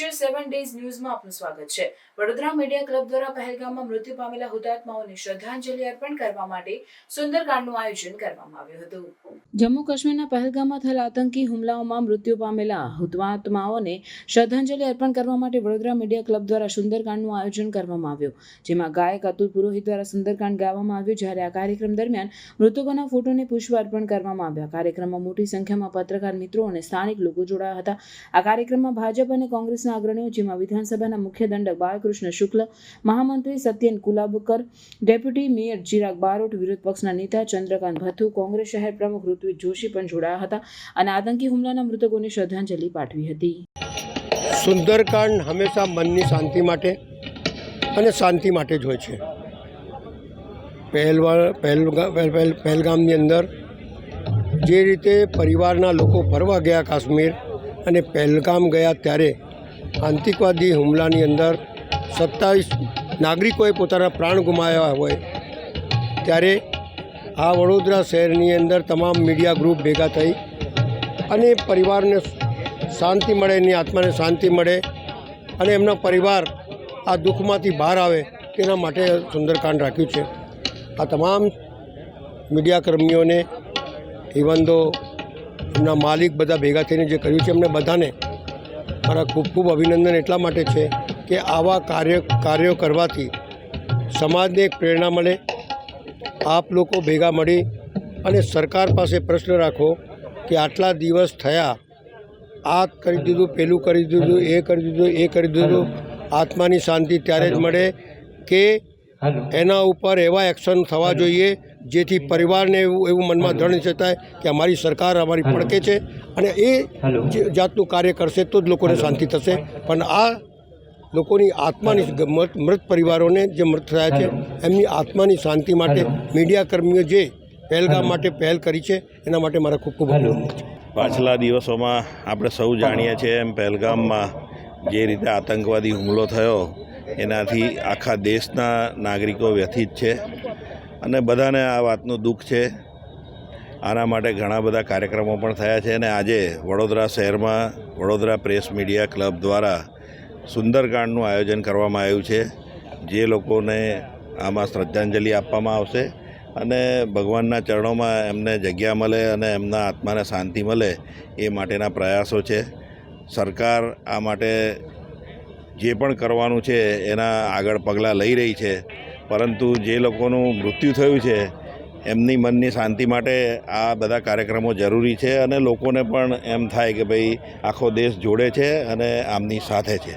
Special seven days ન્યૂઝમાં આપનું સ્વાગત છે. વડોદરા મીડિયા ક્લબ દ્વારા પહેલગામમાં મૃત્યુ પામેલા હુતાત્માઓને શ્રદ્ધાંજલિ અર્પણ કરવા માટે સુંદરકાંડનું આયોજન કરવામાં આવ્યું હતું. જમ્મુ કાશ્મીરના પહેલગામમાં થયેલા આતંકી હુમલાઓમાં મૃત્યુ પામેલા હુતાત્માઓને શ્રદ્ધાંજલિ અર્પણ કરવા માટે વડોદરા મીડિયા ક્લબ દ્વારા સુંદરકાંડનું આયોજન કરવામાં આવ્યું. જેમાં ગાયક, અતુલ પુરોહિત દ્વારા સુંદરકાંડ ગાવામાં આવ્યું, જ્યારે આ કાર્યક્રમ દરમિયાન મૃતકોના ફોટોને પુષ્પ અર્પણ કરવામાં આવ્યા. કાર્યક્રમમાં મોટી સંખ્યામાં પત્રકાર મિત્રો અને સ્થાનિક લોકો જોડાયા હતા. આ કાર્યક્રમમાં ભાજપ અને કોંગ્રેસના અગ્રણીઓ, જેમાં વિધાનસભાના મુખ્ય દંડક બાળકૃષ્ણ શુક્લ, મહામંત્રી સત્યન કુલાબકર, ડેપ્યુટી મેયર ચિરાગ બારોટ, વિરોધ પક્ષના નેતા ચંદ્રકાંત ભથ્થુ, કોંગ્રેસ શહેર પ્રમુખ ઋત્વિક જોશી પણ જોડાયા હતા અને આતંકી હુમલાના મૃતકોને શ્રદ્ધાંજલિ પાઠવી હતી. સુંદરકાંડ હંમેશા મનની શાંતિ માટે અને શાંતિ માટે જ હોય છે. પહેલવા પહેલ પહેલ, પહેલગામની અંદર જે રીતે પરિવારના લોકો ફરવા ગયા કાશ્મીર અને પહેલગામ ગયા ત્યારે આતંકવાદી હુમલાની અંદર સત્તાવીસ નાગરિકોએ પોતાના પ્રાણ ગુમાવ્યા હોય ત્યારે આ વડોદરા શહેરની અંદર તમામ મીડિયા ગ્રુપ ભેગા થઈ અને પરિવારને શાંતિ મળે, એની આત્માને શાંતિ મળે અને એમનો પરિવાર આ દુઃખમાંથી બહાર આવે તેના માટે સુંદરકાંડ રાખ્યું છે. આ તમામ મીડિયા કર્મીઓને ઇવન દો એમના માલિક બધા ભેગા થઈને જે કર્યું છે એમને બધાને મારા ખૂબ ખૂબ અભિનંદન એટલા માટે છે કે આવા કાર્ય કાર્યો કરવાથી સમાજને એક પ્રેરણા મળે આપ લોકો ભેગા મળી અને સરકાર પાસે પ્રશ્ન રાખો કે આટલા દિવસ થયા આ કરી દીધું પેલું કરી દીધું એ કરી દીધું એ કરી દીધું આત્માની શાંતિ ત્યારે જ મળે કે એના ઉપર એવા એક્શન થવા જોઈએ જેથી પરિવારને એવું એવું મનમાં ધરણ થાય કે અમારી સરકાર અમારી પડકે છે અને એ જે જાતનું કાર્ય કરશે તો જ લોકોને શાંતિ થશે. પણ આ લોકોની આત્માની મૃત મૃત પરિવારોને જે મૃત થયા છે એમની આત્માની શાંતિ માટે મીડિયા કર્મીઓ જે પહેલગામ માટે પહેલ કરી છે એના માટે મારા ખૂબ ખૂબ અભિનંદન છે. પાછલા દિવસોમાં આપણે સૌ જાણીએ છીએ એમ પહેલગામમાં જે રીતે આતંકવાદી હુમલો થયો એનાથી આખા દેશના નાગરિકો વ્યથિત છે. અને બધાને આ વાતનું દુઃખ છે. આના માટે ઘણા બધા કાર્યક્રમો પણ થયા છે અને આજે વડોદરા શહેરમાં વડોદરા પ્રેસ મીડિયા ક્લબ દ્વારા સુંદરકાંડનું આયોજન કરવામાં આવ્યું છે. જે લોકોને આમાં શ્રદ્ધાંજલિ આપવામાં આવશે અને ભગવાનના ચરણોમાં એમને જગ્યા મળે અને એમના આત્માને શાંતિ મળે એ માટેના પ્રયાસો છે. સરકાર આ માટે જે પણ કરવાનું છે એના આગળ પગલાં લઈ રહી છે. પરંતુ જે લોકોનું મૃત્યુ થયું છે, એમની મનની શાંતિ માટે આ બધા કાર્યક્રમો જરૂરી છે અને લોકોને પણ એમ થાય કે ભાઈ આખો દેશ જોડે છે અને આમની સાથે છે.